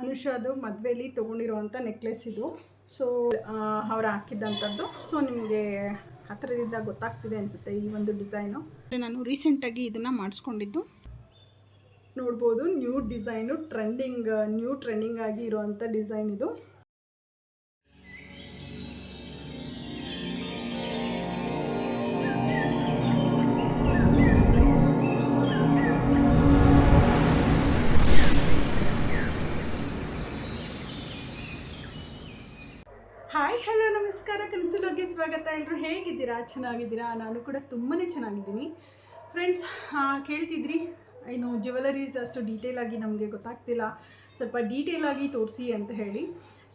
ಅನುಷಾದು ಮದುವೆಯಲ್ಲಿ ತೊಗೊಂಡಿರುವಂಥ ನೆಕ್ಲೆಸ್ ಇದು. ಸೊ ಅವ್ರು ಹಾಕಿದ್ದಂಥದ್ದು ಸೊ ನಿಮಗೆ ಹತ್ತಿರದಿಂದ ಗೊತ್ತಾಗ್ತಿದೆ ಅನಿಸುತ್ತೆ ಈ ಒಂದು ಡಿಸೈನು ನಾನು ರೀಸೆಂಟಾಗಿ ಇದನ್ನು ಮಾಡಿಸ್ಕೊಂಡಿದ್ದು. ನೋಡ್ಬೋದು new design trending new trending ಆಗಿ ಇರುವಂಥ ಡಿಸೈನ್ ಇದು. ನಮಸ್ಕಾರ ಕನಸಲೋಗೆ ಸ್ವಾಗತ. ಎಲ್ಲರೂ ಹೇಗಿದ್ದೀರಾ? ಚೆನ್ನಾಗಿದ್ದೀರಾ? ನಾನು ಕೂಡ ತುಂಬಾ ಚೆನ್ನಾಗಿದ್ದೀನಿ. ಫ್ರೆಂಡ್ಸ್ ಕೇಳ್ತಿದ್ರಿ, ಏನು ಜ್ಯುವೆಲರೀಸ್ ಅಷ್ಟು ಡೀಟೇಲ್ ಆಗಿ ನಮಗೆ ಗೊತ್ತಾಗ್ತಿಲ್ಲ. ಸ್ವಲ್ಪ ಡೀಟೇಲ್ ತೋರಿಸಿ ಅಂತ ಹೇಳಿ.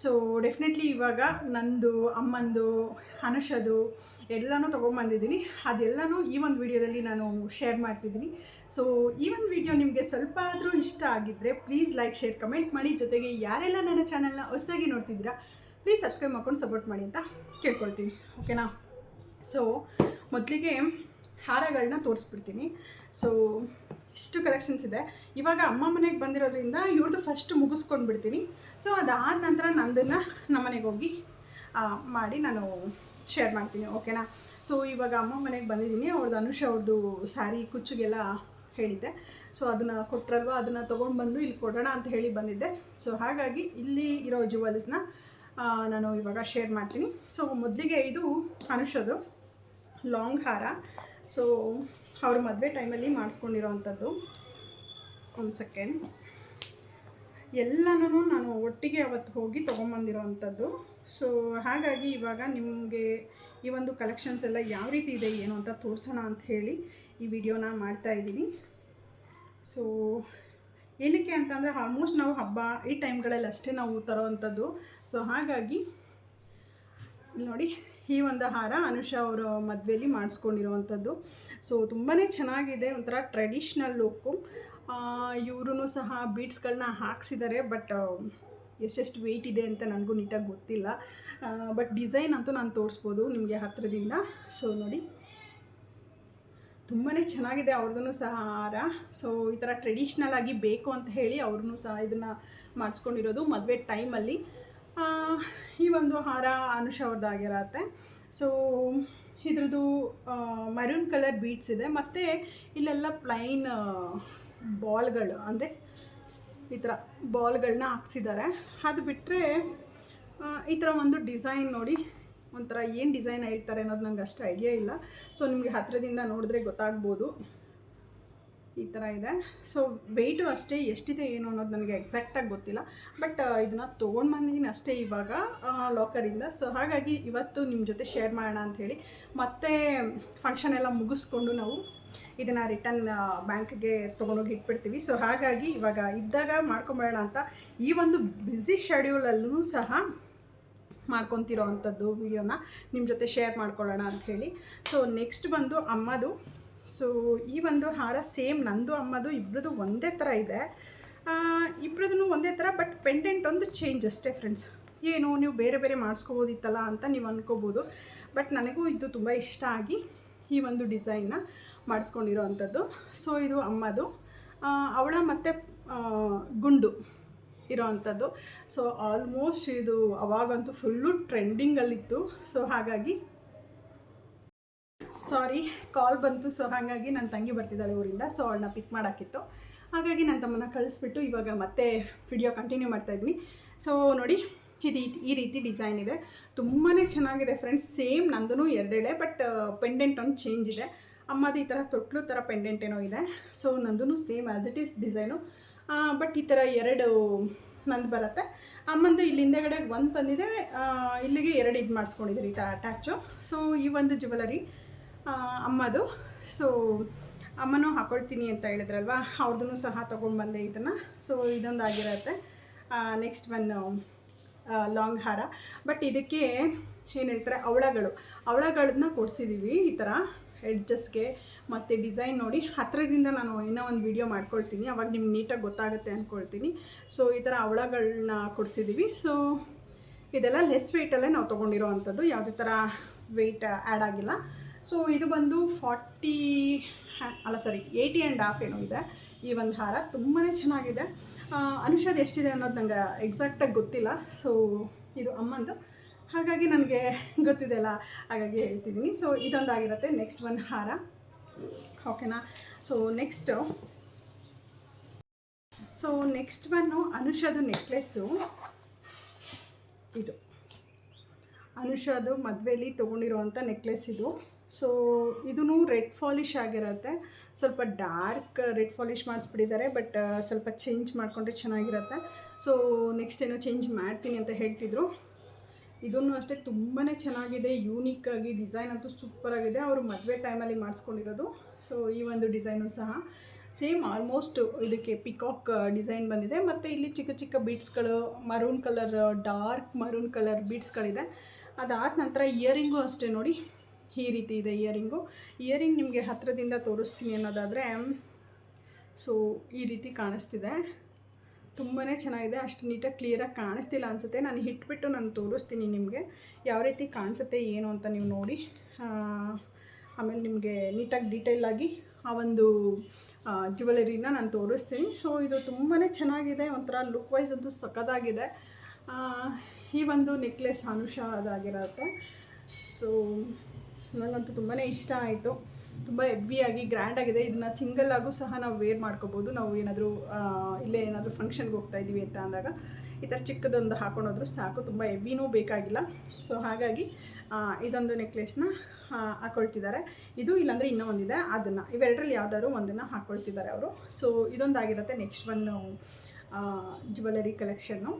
ಸೊ ಡೆಫಿನೆಟ್ಲಿ ಇವಾಗ ನಂದು, ಅಮ್ಮಂದು, ಅನುಷದು ಎಲ್ಲನೂ ತೊಗೊಂಬಂದಿದ್ದೀನಿ. ಅದೆಲ್ಲನೂ ಈ ಒಂದು ವಿಡಿಯೋದಲ್ಲಿ ನಾನು ಶೇರ್ ಮಾಡ್ತಿದ್ದೀನಿ. ಸೊ ಈ ಒಂದು ವಿಡಿಯೋ ನಿಮಗೆ ಸ್ವಲ್ಪ ಆದರೂ ಇಷ್ಟ ಆಗಿದ್ದರೆ ಪ್ಲೀಸ್ ಲೈಕ್ ಶೇರ್ ಕಮೆಂಟ್ ಮಾಡಿ. ಜೊತೆಗೆ ಯಾರೆಲ್ಲ ನನ್ನ ಚಾನಲ್ನ ಹೊಸದಾಗಿ ನೋಡ್ತಿದ್ದೀರಾ ಪ್ಲೀಸ್ ಸಬ್ಸ್ಕ್ರೈಬ್ ಮಾಡ್ಕೊಂಡು ಸಪೋರ್ಟ್ ಮಾಡಿ ಅಂತ ಕೇಳ್ಕೊಳ್ತೀನಿ ಓಕೆನಾ ಸೊ ಮೊದಲಿಗೆ ಹಾರಗಳನ್ನ ತೋರಿಸ್ಬಿಡ್ತೀನಿ. ಸೊ ಇಷ್ಟು ಕಲೆಕ್ಷನ್ಸ್ ಇದೆ. ಇವಾಗ ಅಮ್ಮ ಮನೆಗೆ ಬಂದಿರೋದ್ರಿಂದ ಇವ್ರದ್ದು ಫಸ್ಟ್ ಮುಗಿಸ್ಕೊಂಡು ಬಿಡ್ತೀನಿ ಸೊ ಅದಾದ ನಂತರ ನಂದನ್ನು ನಮ್ಮ ಮನೆಗೆ ಹೋಗಿ ಮಾಡಿ ನಾನು ಶೇರ್ ಮಾಡ್ತೀನಿ ಓಕೆನಾ ಸೊ ಇವಾಗ ಅಮ್ಮ ಮನೆಗೆ ಬಂದಿದ್ದೀನಿ. ಅವ್ರದ್ದು ಅನುಷ ಅವ್ರದ್ದು ಸ್ಯಾರಿ ಕುಚ್ಚುಗೆಲ್ಲ ಹೇಳಿದ್ದೆ. ಸೊ ಅದನ್ನು ಕೊಟ್ಟರಲ್ವ ಅದನ್ನು ತೊಗೊಂಡು ಬಂದು ಇಲ್ಲಿ ಕೊಡೋಣ ಅಂತ ಹೇಳಿ ಬಂದಿದ್ದೆ. ಸೊ ಹಾಗಾಗಿ ಇಲ್ಲಿ ಇರೋ ಜುವೆಲ್ಸ್ನ ನಾನು ಇವಾಗ ಶೇರ್ ಮಾಡ್ತೀನಿ. ಸೊ ಮೊದಲಿಗೆ ಇದು ಅನುಷದು ಲಾಂಗ್ ಹಾರ. ಸೊ ಅವ್ರ ಮದುವೆ ಟೈಮಲ್ಲಿ ಮಾಡಿಸ್ಕೊಂಡಿರೋವಂಥದ್ದು ಒಂದು ಸೆಕೆಂಡ್ ಎಲ್ಲನೂ ನಾನು ಒಟ್ಟಿಗೆ ಅವತ್ತು ಹೋಗಿ ತೊಗೊಂಬಂದಿರೋವಂಥದ್ದು ಸೊ ಹಾಗಾಗಿ ಇವಾಗ ನಿಮಗೆ ಈ ಒಂದು ಕಲೆಕ್ಷನ್ಸ್ ಎಲ್ಲ ಯಾವ ರೀತಿ ಇದೆ, ಏನು ಅಂತ ತೋರಿಸೋಣ ಅಂತ ಹೇಳಿ ಈ ವಿಡಿಯೋನ ಮಾಡ್ತಾ ಇದ್ದೀನಿ. ಸೊ ಏನಕ್ಕೆ ಅಂತಂದರೆ ಆಲ್ಮೋಸ್ಟ್ ನಾವು ಹಬ್ಬ ಈ ಟೈಮ್ಗಳಲ್ಲಿ ಅಷ್ಟೇ ನಾವು ತರೋವಂಥದ್ದು. ಸೊ ಹಾಗಾಗಿ ನೋಡಿ, ಈ ಒಂದು ಹಾರ ಅನುಷಾ ಅವರ ಮದುವೆಯಲ್ಲಿ ಮಾಡಿಸ್ಕೊಂಡಿರುವಂಥದ್ದು. ಸೊ ತುಂಬಾ ಚೆನ್ನಾಗಿದೆ, ಒಂಥರ ಟ್ರೆಡಿಷ್ನಲ್ ಲುಕ್ಕು ಇವರು ಸಹ ಬೀಟ್ಸ್ಗಳನ್ನ ಹಾಕ್ಸಿದ್ದಾರೆ ಬಟ್ ಎಷ್ಟೆಷ್ಟು ವೆಯ್ಟ್ ಇದೆ ಅಂತ ನನಗೂ ನೀಟಾಗಿ ಗೊತ್ತಿಲ್ಲ. ಬಟ್ ಡಿಸೈನ್ ಅಂತೂ ನಾನು ತೋರಿಸ್ಬೋದು ನಿಮಗೆ ಹತ್ತಿರದಿಂದ ಸೊ ನೋಡಿ. ತುಂಬಾ ಚೆನ್ನಾಗಿದೆ ಅವ್ರದ್ದು ಸಹ ಹಾರ ಸೊ ಈ ಥರ ಟ್ರೆಡಿಷ್ನಲ್ ಆಗಿ ಬೇಕು ಅಂತ ಹೇಳಿ ಅವ್ರೂ ಸಹ ಇದನ್ನು ಮಾಡಿಸ್ಕೊಂಡಿರೋದು ಮದುವೆ ಟೈಮಲ್ಲಿ ಈ ಒಂದು ಹಾರ ಅನುಷ ಅವ್ರದ್ದಾಗಿರತ್ತೆ ಸೊ ಇದ್ರದ್ದು ಮರೂನ್ ಕಲರ್ ಬೀಟ್ಸ್ ಇದೆ. ಮತ್ತು ಇಲ್ಲೆಲ್ಲ ಪ್ಲೈನ್ ಬಾಲ್ಗಳು ಅಂದರೆ ಈ ಥರ ಬಾಲ್ಗಳನ್ನ ಹಾಕ್ಸಿದ್ದಾರೆ. ಅದು ಬಿಟ್ಟರೆ ಈ ಥರ ಒಂದು ಡಿಸೈನ್ ನೋಡಿ ಒಂಥರ ಏನು ಡಿಸೈನ್ ಹೇಳ್ತಾರೆ ಅನ್ನೋದು ನನಗೆ ಅಷ್ಟು ಐಡಿಯಾ ಇಲ್ಲ. ಸೊ ನಿಮಗೆ ಹತ್ತಿರದಿಂದ ನೋಡಿದ್ರೆ ಗೊತ್ತಾಗ್ಬೋದು. ಈ ಥರ ಇದೆ. ಸೊ ವೆಯ್ಟು ಅಷ್ಟೇ ಎಷ್ಟಿದೆ ಏನು ಅನ್ನೋದು ನನಗೆ ಎಕ್ಸಾಕ್ಟಾಗಿ ಗೊತ್ತಿಲ್ಲ. ಬಟ್ ಇದನ್ನು ತೊಗೊಂಡು ಬಂದಿದ್ದೀನಿ ಅಷ್ಟೇ ಇವಾಗ ಲಾಕರಿಂದ ಸೊ ಹಾಗಾಗಿ ಇವತ್ತು ನಿಮ್ಮ ಜೊತೆ ಶೇರ್ ಮಾಡೋಣ ಅಂಥೇಳಿ ಮತ್ತೆ ಫಂಕ್ಷನ್ ಎಲ್ಲ ಮುಗಿಸ್ಕೊಂಡು ನಾವು ಇದನ್ನು ರಿಟರ್ನ್ ಬ್ಯಾಂಕ್ಗೆ ತೊಗೊಂಡೋಗಿ ಇಟ್ಬಿಡ್ತೀವಿ. ಸೊ ಹಾಗಾಗಿ ಇವಾಗ ಇದ್ದಾಗ ಮಾಡ್ಕೊಂಬೇಡ ಅಂತ ಈ ಒಂದು ಬ್ಯುಸಿ ಶೆಡ್ಯೂಲಲ್ಲೂ ಸಹ ಮಾಡ್ಕೊತಿರೋ ಅಂಥದ್ದು ವಿಡಿಯೋನ ನಿಮ್ಮ ಜೊತೆ ಶೇರ್ ಮಾಡ್ಕೊಳ್ಳೋಣ ಅಂಥೇಳಿ ಸೊ ನೆಕ್ಸ್ಟ್ ಬಂದು ಅಮ್ಮದು. ಸೊ ಈ ಒಂದು ಹಾರ ಸೇಮ್ ನಂದು ಅಮ್ಮದು ಇಬ್ಬರದು ಒಂದೇ ಥರ ಇದೆ. ಇಬ್ಬರದೂ ಒಂದೇ ಥರ ಬಟ್ ಪೆಂಡೆಂಟ್ ಒಂದು ಚೇಂಜ್ ಅಷ್ಟೇ ಫ್ರೆಂಡ್ಸ್ ಏನು, ನೀವು ಬೇರೆ ಬೇರೆ ಮಾಡಿಸ್ಕೋಬೋದಿತ್ತಲ್ಲ ಅಂತ ನೀವು ಅಂದ್ಕೋಬೋದು ಬಟ್ ನನಗೂ ಇದು ತುಂಬ ಇಷ್ಟ ಆಗಿ ಈ ಒಂದು ಡಿಸೈನ್ನ ಮಾಡಿಸ್ಕೊಂಡಿರೋ ಅಂಥದ್ದು. ಸೊ ಇದು ಅಮ್ಮದು. ಅವಳ ಮತ್ತು ಗುಂಡು. ಇರೋ ಅಂಥದ್ದು ಸೊ ಆಲ್ಮೋಸ್ಟ್ ಇದು ಅವಾಗಂತೂ ಫುಲ್ಲು ಟ್ರೆಂಡಿಂಗಲ್ಲಿತ್ತು ಸೊ ಹಾಗಾಗಿ ಸಾರಿ ಕಾಲ್ ಬಂತು. ಸೊ ಹಾಗಾಗಿ ನನ್ನ ತಂಗಿ ಬರ್ತಿದ್ದಾಳೆ ಊರಿಂದ. ಸೊ ಅವಳನ್ನ ಪಿಕ್ ಮಾಡೋಕ್ಕಿತ್ತು ಹಾಗಾಗಿ ನನ್ನ ತಮ್ಮನ್ನ ಕಳಿಸ್ಬಿಟ್ಟು ಇವಾಗ ಮತ್ತೆ ವಿಡಿಯೋ ಕಂಟಿನ್ಯೂ ಮಾಡ್ತಾಯಿದ್ದೀನಿ ಸೊ ನೋಡಿ, ಇದು ಈ ರೀತಿ ಡಿಸೈನ್ ಇದೆ. ತುಂಬಾ ಚೆನ್ನಾಗಿದೆ ಫ್ರೆಂಡ್ಸ್ ಸೇಮ್ ನಂದು ಎರಡೆಳೆ ಬಟ್ ಪೆಂಡೆಂಟ್ ಒಂದು ಚೇಂಜ್ ಇದೆ. ಅಮ್ಮದು ಈ ಥರ ತೊಟ್ಲು ಥರ ಪೆಂಡೆಂಟ್ ಏನೋ ಇದೆ. ಸೊ ನಂದು same as it is design but ಈ ಥರ ಎರಡು ನಂದು ಬರುತ್ತೆ. ಅಮ್ಮಂದು ಇಲ್ಲಿ ಹಿಂದೆಗಡೆ ಒಂದು ಬಂದಿದೆ. ಇಲ್ಲಿಗೆ ಎರಡು ಇದು ಮಾಡಿಸ್ಕೊಂಡಿದ್ದಾರೆ ಈ ಥರ ಅಟ್ಯಾಚು ಸೊ ಈ ಒಂದು ಜ್ಯುವೆಲರಿ ಅಮ್ಮದು. ಸೊ ಅಮ್ಮನೂ ಹಾಕೊಳ್ತೀನಿ ಅಂತ ಹೇಳಿದ್ರಲ್ವ? ಅವ್ರದ್ದು ಸಹ ತೊಗೊಂಡ್ಬಂದೆ ಇದನ್ನು. ಸೊ ಇದೊಂದು ಆಗಿರತ್ತೆ. ನೆಕ್ಸ್ಟ್ ಒನ್ ಲಾಂಗ್ ಹಾರ. ಬಟ್ ಇದಕ್ಕೆ ಏನು ಹೇಳ್ತಾರೆ? ಅವಳಗಳು. ಅವಳಗಳನ್ನ ಕೊಡಿಸಿದ್ದೀವಿ ಈ ಥರ ಎಡ್ಜಸ್ಗೆ ಮತ್ತು ಡಿಸೈನ್ ನೋಡಿ. ಹತ್ತಿರದಿಂದ ನಾನು ಏನೋ ಒಂದು ವಿಡಿಯೋ ಮಾಡ್ಕೊಳ್ತೀನಿ. ಅವಾಗ ನಿಮ್ಗೆ ನೀಟಾಗಿ ಗೊತ್ತಾಗುತ್ತೆ ಅಂದ್ಕೊಳ್ತೀನಿ ಸೊ, ಈ ಥರ ಅವಳಗಳನ್ನ ಕೊಡಿಸಿದ್ದೀವಿ ಸೊ, ಇದೆಲ್ಲ ಲೆಸ್ ವೆಯ್ಟಲ್ಲೇ ನಾವು ತೊಗೊಂಡಿರೋ ಅಂಥದ್ದು ಯಾವುದೇ ಥರ ವೆಯ್ಟ್ ಆ್ಯಡ್ ಆಗಿಲ್ಲ. ಸೊ, ಇದು ಬಂದು ಫಾರ್ಟಿ ಅಲ್ಲ ಸಾರಿ ಏಯ್ಟಿ ಆ್ಯಂಡ್ ಹಾಫ್ ಏನೋ ಇದೆ ಈ ಒಂದು ಹಾರ. ತುಂಬಾ ಚೆನ್ನಾಗಿದೆ. ಅನುಷಾದ ಎಷ್ಟಿದೆ ಅನ್ನೋದು ನಂಗೆ ಎಕ್ಸಾಕ್ಟಾಗಿ ಗೊತ್ತಿಲ್ಲ. ಸೊ ಇದು ಅಮ್ಮಂದು. ಹಾಗಾಗಿ ನನಗೆ ಗೊತ್ತಿದೆಲ್ಲ ಹಾಗಾಗಿ ಹೇಳ್ತಿದ್ದೀನಿ ಸೊ ಇದೊಂದಾಗಿರುತ್ತೆ ನೆಕ್ಸ್ಟ್ ಒಂದು ಹಾರ. ಓಕೆನಾ ಸೊ ನೆಕ್ಸ್ಟು ಸೊ ನೆಕ್ಸ್ಟ್ ಬಂದು ಅನುಷದು ನೆಕ್ಲೆಸ್ಸು ಇದು. ಅನುಷದು ಮದುವೆಯಲ್ಲಿ ತೊಗೊಂಡಿರೋವಂಥ ನೆಕ್ಲೆಸ್ ಇದು. ಸೊ ಇದೂ ರೆಡ್ ಫಾಲಿಶ್ ಆಗಿರುತ್ತೆ. ಸ್ವಲ್ಪ ಡಾರ್ಕ್ ರೆಡ್ ಫಾಲಿಶ್ ಮಾಡಿಸ್ಬಿಟ್ಟಿದ್ದಾರೆ, ಬಟ್, ಸ್ವಲ್ಪ ಚೇಂಜ್ ಮಾಡಿಕೊಂಡ್ರೆ ಚೆನ್ನಾಗಿರುತ್ತೆ. ಸೊ ನೆಕ್ಸ್ಟ್ ಏನೋ ಚೇಂಜ್ ಮಾಡ್ತೀನಿ ಅಂತ ಹೇಳ್ತಿದ್ರು. ಇದನ್ನು ಅಷ್ಟೇ ತುಂಬಾ ಚೆನ್ನಾಗಿದೆ ಯೂನಿಕ್ ಆಗಿ ಡಿಸೈನ್ ಅಂತೂ ಸೂಪರ್ ಆಗಿದೆ. ಅವರು ಮದುವೆ ಟೈಮಲ್ಲಿ ಮಾಡಿಸ್ಕೊಂಡಿರೋದು. ಸೊ ಈ ಒಂದು ಡಿಸೈನು ಸಹ ಸೇಮ್ ಆಲ್ಮೋಸ್ಟ್ ಇದಕ್ಕೆ ಪಿಕಾಕ್ ಡಿಸೈನ್ ಬಂದಿದೆ. ಮತ್ತು ಇಲ್ಲಿ ಚಿಕ್ಕ ಚಿಕ್ಕ ಬೀಡ್ಸ್ಗಳು maroon colour dark maroon colour ಬೀಡ್ಸ್ಗಳಿದೆ ಅದಾದ ನಂತರ ಇಯರಿಂಗು ಅಷ್ಟೇ ನೋಡಿ. ಈ ರೀತಿ ಇದೆ ಇಯರಿಂಗು ಇಯರಿಂಗ್ ನಿಮಗೆ ಹತ್ತಿರದಿಂದ ತೋರಿಸ್ತೀನಿ ಅನ್ನೋದಾದರೆ ಸೊ ಈ ರೀತಿ ಕಾಣಿಸ್ತಿದೆ. ತುಂಬಾ ಚೆನ್ನಾಗಿದೆ. ಅಷ್ಟು ನೀಟಾಗಿ ಕ್ಲಿಯರಾಗಿ ಕಾಣಿಸ್ತಿಲ್ಲ ಅನಿಸುತ್ತೆ. ನಾನು ಹಿಟ್ಬಿಟ್ಟು ನಾನು ತೋರಿಸ್ತೀನಿ ನಿಮಗೆ. ಯಾವ ರೀತಿ ಕಾಣಿಸುತ್ತೆ, ಏನು ಅಂತ ನೀವು ನೋಡಿ. ಆಮೇಲೆ ನಿಮಗೆ ನೀಟಾಗಿ ಡೀಟೇಲಾಗಿ ಆ ಒಂದು ಜ್ಯುವೆಲರಿನ ನಾನು ತೋರಿಸ್ತೀನಿ. ಸೊ ಇದು ತುಂಬಾ ಚೆನ್ನಾಗಿದೆ. ಒಂಥರ ಲುಕ್ ವೈಸ್ ಅಂತೂ ಸಖತ್ತಾಗಿದೆ. ಈ ಒಂದು ನೆಕ್ಲೆಸ್ ಅನುಷ ಅದಾಗಿರುತ್ತೆ ಸೊ ನನಗಂತೂ ತುಂಬಾ ಇಷ್ಟ ಆಯಿತು. ತುಂಬ ಹೆವಿಯಾಗಿ ಗ್ರ್ಯಾಂಡಾಗಿದೆ ಇದನ್ನು ಸಿಂಗಲ್ ಆಗೂ ಸಹ ನಾವು ವೇರ್ ಮಾಡ್ಕೋಬೋದು. ನಾವು ಏನಾದರೂ ಇಲ್ಲೇ ಏನಾದರೂ ಫಂಕ್ಷನ್ಗೆ ಹೋಗ್ತಾ ಇದ್ದೀವಿ ಅಂತ ಅಂದಾಗ ಈ ಥರ ಚಿಕ್ಕದೊಂದು ಹಾಕೊಂಡೋದ್ರೂ ಸಾಕು. ತುಂಬ ಹೆವಿನೂ ಬೇಕಾಗಿಲ್ಲ. ಸೊ ಹಾಗಾಗಿ ಇದೊಂದು ನೆಕ್ಲೆಸ್ನ ಹಾಕೊಳ್ತಿದ್ದಾರೆ. ಇದು ಇಲ್ಲಾಂದರೆ ಇನ್ನೂ ಒಂದಿದೆ. ಅದನ್ನು, ಇವೆರಡರಲ್ಲಿ ಯಾವ್ದಾದ್ರು ಒಂದನ್ನು ಹಾಕ್ಕೊಳ್ತಿದ್ದಾರೆ ಅವರು. So ಇದೊಂದಾಗಿರುತ್ತೆ next one jewellery collection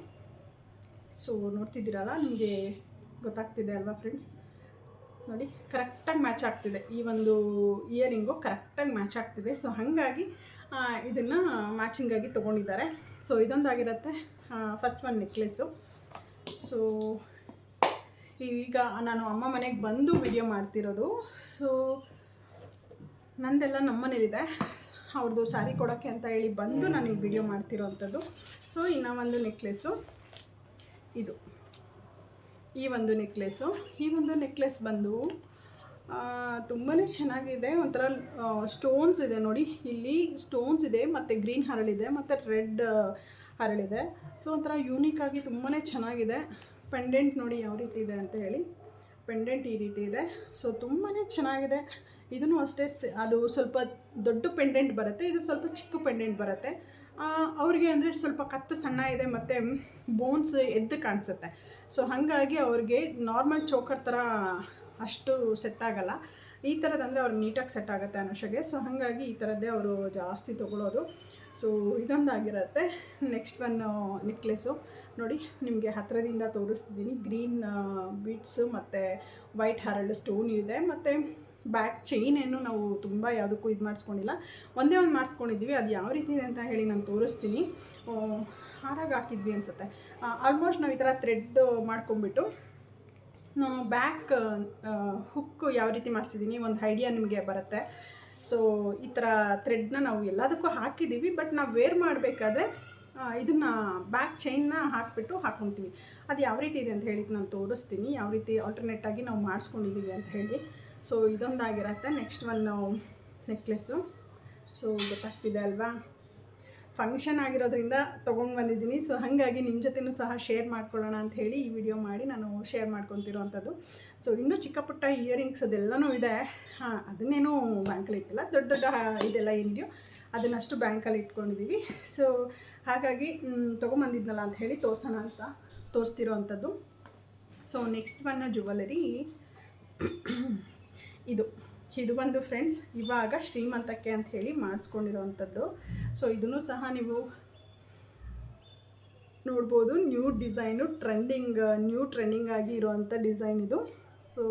so ನೋಡ್ತಿದ್ದೀರಲ್ಲ? ನಿಮಗೆ ಗೊತ್ತಾಗ್ತಿದೆ ಅಲ್ವಾ ಫ್ರೆಂಡ್ಸ್ ನೋಡಿ ಕರೆಕ್ಟಾಗಿ ಮ್ಯಾಚ್ ಆಗ್ತಿದೆ. ಈ ಒಂದು ಇಯರಿಂಗು ಕರೆಕ್ಟಾಗಿ ಮ್ಯಾಚ್ ಆಗ್ತಿದೆ. ಸೊ ಹಾಗಾಗಿ ಇದನ್ನು ಮ್ಯಾಚಿಂಗಾಗಿ ತೊಗೊಂಡಿದ್ದಾರೆ. ಸೊ ಇದೊಂದಾಗಿರುತ್ತೆ ಫಸ್ಟ್ ಒಂದು ನೆಕ್ಲೆಸ್ಸು ಸೊ ಈಗ ನಾನು ಅಮ್ಮ ಮನೆಗೆ ಬಂದು ವಿಡಿಯೋ ಮಾಡ್ತಿರೋದು. ಸೊ ನಂದೆಲ್ಲ ನಮ್ಮ ಮನೇಲಿದೆ. ಅವ್ರದ್ದು ಸಾರಿ ಕೊಡೋಕ್ಕೆ ಅಂತ ಹೇಳಿ ಬಂದು ನಾನು ಈ ವಿಡಿಯೋ ಮಾಡ್ತಿರೋ ಅಂಥದ್ದು ಸೊ ಇನ್ನು ಒಂದು ನೆಕ್ಲೆಸ್ಸು ಇದು. ಈ ಒಂದು ನೆಕ್ಲೆಸ್ಸು ಈ ಒಂದು ನೆಕ್ಲೆಸ್ ಬಂದು ತುಂಬಾ ಚೆನ್ನಾಗಿದೆ. ಒಂಥರ ಸ್ಟೋನ್ಸ್ ಇದೆ ನೋಡಿ. ಇಲ್ಲಿ ಸ್ಟೋನ್ಸ್ ಇದೆ, ಮತ್ತು ಗ್ರೀನ್ ಹರಳಿದೆ, ಮತ್ತು ರೆಡ್ ಹರಳಿದೆ. ಸೊ ಒಂಥರ ಯೂನಿಕ್ ಆಗಿ ತುಂಬಾ ಚೆನ್ನಾಗಿದೆ. ಪೆಂಡೆಂಟ್ ನೋಡಿ ಯಾವ ರೀತಿ ಇದೆ ಅಂತ ಹೇಳಿ. ಪೆಂಡೆಂಟ್ ಈ ರೀತಿ ಇದೆ. ಸೊ ತುಂಬಾ ಚೆನ್ನಾಗಿದೆ. ಇದನ್ನು ಅಷ್ಟೇ ಅದು ಸ್ವಲ್ಪ ದೊಡ್ಡ ಪೆಂಡೆಂಟ್ ಬರುತ್ತೆ, ಇದು ಸ್ವಲ್ಪ ಚಿಕ್ಕ ಪೆಂಡೆಂಟ್ ಬರುತ್ತೆ. ಅವ್ರಿಗೆ ಅಂದರೆ ಸ್ವಲ್ಪ ಕತ್ತು ಸಣ್ಣ ಇದೆ, ಮತ್ತು ಬೋನ್ಸ್ ಎದ್ದು ಕಾಣಿಸುತ್ತೆ. ಸೊ ಹಾಗಾಗಿ ಅವ್ರಿಗೆ ನಾರ್ಮಲ್ ಚೋಕರ್ ಥರ ಅಷ್ಟು ಸೆಟ್ ಆಗಲ್ಲ. ಈ ಥರದಂದರೆ ಅವ್ರಿಗೆ ನೀಟಾಗಿ ಸೆಟ್ ಆಗುತ್ತೆ ಅನುಷಗೆ. ಸೊ ಹಾಗಾಗಿ ಈ ಥರದ್ದೇ ಅವರು ಜಾಸ್ತಿ ತೊಗೊಳೋದು. ಸೊ ಇದೊಂದಾಗಿರುತ್ತೆ ನೆಕ್ಸ್ಟ್ ಒನ್ ನೆಕ್ಲೆಸ್ಸು ನೋಡಿ, ನಿಮಗೆ ಹತ್ತಿರದಿಂದ ತೋರಿಸ್ತಿದ್ದೀನಿ ಗ್ರೀನ್ ಬೀಟ್ಸು ಮತ್ತು ವೈಟ್ ಹರಳು ಸ್ಟೋನ್ ಇದೆ. ಮತ್ತು ಬ್ಯಾಕ್ ಚೈನ್ ಏನು ನಾವು ತುಂಬ ಯಾವುದಕ್ಕೂ ಇದು ಮಾಡಿಸ್ಕೊಂಡಿಲ್ಲ. ಒಂದೇ ಒಂದು ಮಾಡಿಸ್ಕೊಂಡಿದ್ವಿ ಅದು ಯಾವ ರೀತಿ ಇದೆ ಅಂತ ಹೇಳಿ ನಾನು ತೋರಿಸ್ತೀನಿ. ಹಾರಾಗಿ ಹಾಕಿದ್ವಿ ಅನಿಸುತ್ತೆ. ಆಲ್ಮೋಸ್ಟ್ ನಾವು ಈ ಥರ ಥ್ರೆಡ್ ಮಾಡ್ಕೊಂಬಿಟ್ಟು ಬ್ಯಾಕ್ ಹುಕ್ ಯಾವ ರೀತಿ ಮಾಡಿಸಿದ್ದೀನಿ ಒಂದು ಐಡಿಯಾ ನಿಮಗೆ ಬರುತ್ತೆ. ಸೊ ಈ ಥರ ಥ್ರೆಡ್ನ ನಾವು ಎಲ್ಲದಕ್ಕೂ ಹಾಕಿದ್ದೀವಿ ಬಟ್ ನಾವು ವೇರ್ ಮಾಡಬೇಕಾದ್ರೆ ಇದನ್ನು ಬ್ಯಾಕ್ ಚೈನ್ನ ಹಾಕಿಬಿಟ್ಟು ಹಾಕ್ಕೊತೀವಿ ಅದು ಯಾವ ರೀತಿ ಇದೆ ಅಂತ ಹೇಳಿ ನಾನು ತೋರಿಸ್ತೀನಿ. ಯಾವ ರೀತಿ ಆಲ್ಟರ್ನೇಟಾಗಿ ನಾವು ಮಾಡಿಸ್ಕೊಂಡಿದ್ದೀವಿ ಅಂತ ಹೇಳಿ. ಸೊ ಇದೊಂದಾಗಿರತ್ತೆ. ನೆಕ್ಸ್ಟ್ ಒನ್ ನೆಕ್ಲೆಸ್ಸು ಸೊ ಗೊತ್ತಾಗ್ತಿದೆ ಅಲ್ವಾ? ಫಂಕ್ಷನ್ ಆಗಿರೋದ್ರಿಂದ ತೊಗೊಂಡು ಬಂದಿದ್ದೀನಿ. ಸೊ ಹಾಗಾಗಿ ನಿಮ್ಮ ಜೊತೆನೂ ಸಹ ಶೇರ್ ಮಾಡ್ಕೊಳ್ಳೋಣ ಅಂತ ಹೇಳಿ ಈ ವಿಡಿಯೋ ಮಾಡಿ ನಾನು ಶೇರ್ ಮಾಡ್ಕೊತಿರೋವಂಥದ್ದು ಸೊ ಇನ್ನೂ ಚಿಕ್ಕ ಪುಟ್ಟ ಇಯರಿಂಗ್ಸ್ ಅದೆಲ್ಲನೂ ಇದೆ. ಹಾಂ, ಅದನ್ನೇನು ಬ್ಯಾಂಕಲ್ಲಿ ಇಟ್ಟಿಲ್ಲ. ದೊಡ್ಡ ದೊಡ್ಡ ಇದೆಲ್ಲ ಏನಿದೆಯೋ ಅದನ್ನಷ್ಟು ಬ್ಯಾಂಕಲ್ಲಿ ಇಟ್ಕೊಂಡಿದ್ದೀವಿ ಸೊ ಹಾಗಾಗಿ ತೊಗೊಂಬಂದಿದ್ನಲ್ಲ ಅಂತ ಹೇಳಿ ತೋರ್ಸೋಣ ಅಂತ ತೋರಿಸ್ತಿರೋ ಅಂಥದ್ದು ಸೊ ನೆಕ್ಸ್ಟ್ ಒನ್ ಜುವೆಲರಿ ಇದು ಇದು ಬಂದು ಫ್ರೆಂಡ್ಸ್ ಇವಾಗ ಶ್ರೀಮಂತಕ್ಕೆ ಅಂತ ಹೇಳಿ ಮಾಡಿಸ್ಕೊಂಡಿರೋವಂಥದ್ದು ಸೊ ಇದನ್ನು ಸಹ ನೀವು ನೋಡ್ಬೋದು new design trending new trending ಆಗಿ ಇರುವಂಥ ಡಿಸೈನ್ ಇದು. ಸೊ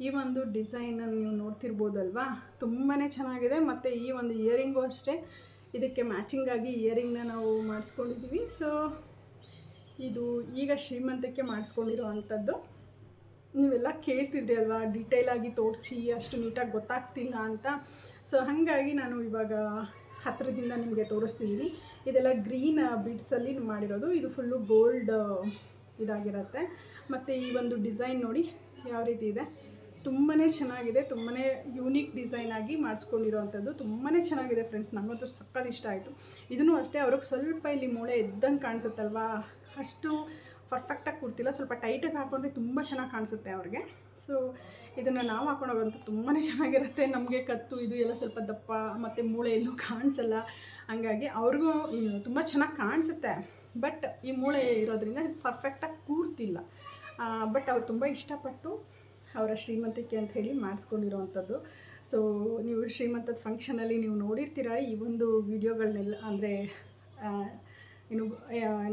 ಈ ಒಂದು ಡಿಸೈನನ್ನು ನೀವು ನೋಡ್ತಿರ್ಬೋದಲ್ವಾ? ತುಂಬಾ ಚೆನ್ನಾಗಿದೆ. ಮತ್ತು ಈ ಒಂದು ಇಯರಿಂಗು ಅಷ್ಟೇ, ಇದಕ್ಕೆ ಮ್ಯಾಚಿಂಗ್ ಆಗಿ ಇಯರಿಂಗ್ನ ನಾವು ಮಾಡಿಸ್ಕೊಂಡಿದ್ದೀವಿ ಸೊ ಇದು ಈಗ ಶ್ರೀಮಂತಕ್ಕೆ ಮಾಡಿಸ್ಕೊಂಡಿರೋ ಅಂಥದ್ದು ನೀವೆಲ್ಲ ಕೇಳ್ತಿದ್ರಿ ಅಲ್ವಾ? ಡೀಟೇಲಾಗಿ ತೋರಿಸಿ, ಅಷ್ಟು ನೀಟಾಗಿ ಗೊತ್ತಾಗ್ತಿಲ್ಲ ಅಂತ. ಸೊ ಹಾಗಾಗಿ ನಾನು ಇವಾಗ ಹತ್ತಿರದಿಂದ ನಿಮಗೆ ತೋರಿಸ್ತಿದ್ದೀನಿ ಇದೆಲ್ಲ ಗ್ರೀನ್ ಬೀಡ್ಸಲ್ಲಿ ಮಾಡಿರೋದು. ಇದು ಫುಲ್ಲು ಗೋಲ್ಡ್ ಇದಾಗಿರುತ್ತೆ. ಮತ್ತು ಈ ಒಂದು ಡಿಸೈನ್ ನೋಡಿ, ಯಾವ ರೀತಿ ಇದೆ? ತುಂಬಾ ಚೆನ್ನಾಗಿದೆ. ತುಂಬಾ ಯೂನಿಕ್ ಡಿಸೈನ್ ಆಗಿ ಮಾಡಿಸ್ಕೊಂಡಿರೋವಂಥದ್ದು ತುಂಬಾ ಚೆನ್ನಾಗಿದೆ ಫ್ರೆಂಡ್ಸ್ ನನಗಂತೂ ಸಕ್ಕದಿಷ್ಟ ಆಯಿತು. ಇದನ್ನು ಅಷ್ಟೇ, ಅವ್ರಿಗೆ ಸ್ವಲ್ಪ ಇಲ್ಲಿ ಮೂಳೆ ಎದ್ದಂಗೆ ಕಾಣಿಸುತ್ತಲ್ವಾ? ಅಷ್ಟು ಪರ್ಫೆಕ್ಟಾಗಿ ಕೂರ್ತಿಲ್ಲ ಸ್ವಲ್ಪ ಟೈಟಾಗಿ ಹಾಕೊಂಡ್ರೆ ತುಂಬ ಚೆನ್ನಾಗಿ ಕಾಣಿಸುತ್ತೆ ಅವ್ರಿಗೆ. ಸೊ ಇದನ್ನು ನಾವು ಹಾಕೊಂಡೋಗಂತೂ ತುಂಬಾ ಚೆನ್ನಾಗಿರುತ್ತೆ. ನಮಗೆ ಕತ್ತು, ಇದು ಎಲ್ಲ ಸ್ವಲ್ಪ ದಪ್ಪ, ಮತ್ತು ಮೂಳೆ ಎಲ್ಲೂ ಕಾಣಿಸಲ್ಲ. ಹಾಗಾಗಿ ಅವ್ರಿಗೂ ತುಂಬ ಚೆನ್ನಾಗಿ ಕಾಣಿಸುತ್ತೆ. ಬಟ್ ಈ ಮೂಳೆ ಇರೋದ್ರಿಂದ ಪರ್ಫೆಕ್ಟಾಗಿ ಕೂರ್ತಿಲ್ಲ. ಬಟ್ ಅವ್ರು ತುಂಬ ಇಷ್ಟಪಟ್ಟು ಅವರ ಶ್ರೀಮಂತಿಕೆ ಅಂತ ಹೇಳಿ ಮಾಡಿಸ್ಕೊಂಡಿರೋವಂಥದ್ದು ಸೊ ನೀವು ಶ್ರೀಮಂತದ ಫಂಕ್ಷನಲ್ಲಿ ನೀವು ನೋಡಿರ್ತೀರ ಈ ಒಂದು ವಿಡಿಯೋಗಳನ್ನೆಲ್ಲ ಅಂದರೆ ಏನು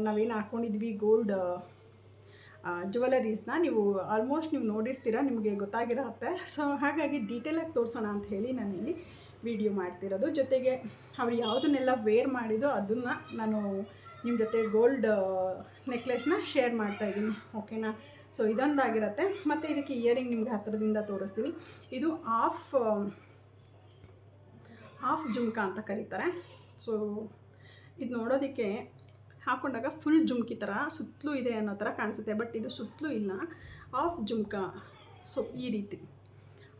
ನಾವೇನು ಹಾಕ್ಕೊಂಡಿದ್ವಿ ಗೋಲ್ಡ್ ಜ್ಯುವೆಲರೀಸ್ನ ನೀವು ಆಲ್ಮೋಸ್ಟ್ ನೀವು ನೋಡಿರ್ತೀರ, ನಿಮಗೆ ಗೊತ್ತಾಗಿರತ್ತೆ. ಸೊ ಹಾಗಾಗಿ ಡೀಟೇಲಾಗಿ ತೋರಿಸೋಣ ಅಂತ ಹೇಳಿ ನಾನು ಇಲ್ಲಿ ವಿಡಿಯೋ ಮಾಡ್ತಿರೋದು. ಜೊತೆಗೆ ಅವ್ರು ಯಾವುದನ್ನೆಲ್ಲ ವೇರ್ ಮಾಡಿದ್ರು ಅದನ್ನು ನಾನು ನಿಮ್ಮ ಜೊತೆ ಗೋಲ್ಡ್ ನೆಕ್ಲೆಸ್ನ ಶೇರ್ ಮಾಡ್ತಾ ಇದ್ದೀನಿ. ಓಕೆನಾ ಸೊ ಇದೊಂದಾಗಿರತ್ತೆ. ಮತ್ತು ಇದಕ್ಕೆ ಇಯರಿಂಗ್ ನಿಮ್ಗೆ ಹತ್ತಿರದಿಂದ ತೋರಿಸ್ತೀನಿ. ಇದು ಆಫ್ ಹಾಫ್ ಜುಮ್ಕಾ ಅಂತ ಕರೀತಾರೆ. ಸೊ ಇದು ನೋಡೋದಕ್ಕೆ ಹಾಕೊಂಡಾಗ ಫುಲ್ ಜುಮ್ಕಿ ಥರ ಸುತ್ತಲೂ ಇದೆ ಅನ್ನೋ ಥರ ಕಾಣಿಸುತ್ತೆ ಬಟ್ ಇದು ಸುತ್ತಲೂ ಇಲ್ಲ. ಆಫ್ ಜುಮ್ಕಾ. ಸೊ ಈ ರೀತಿ.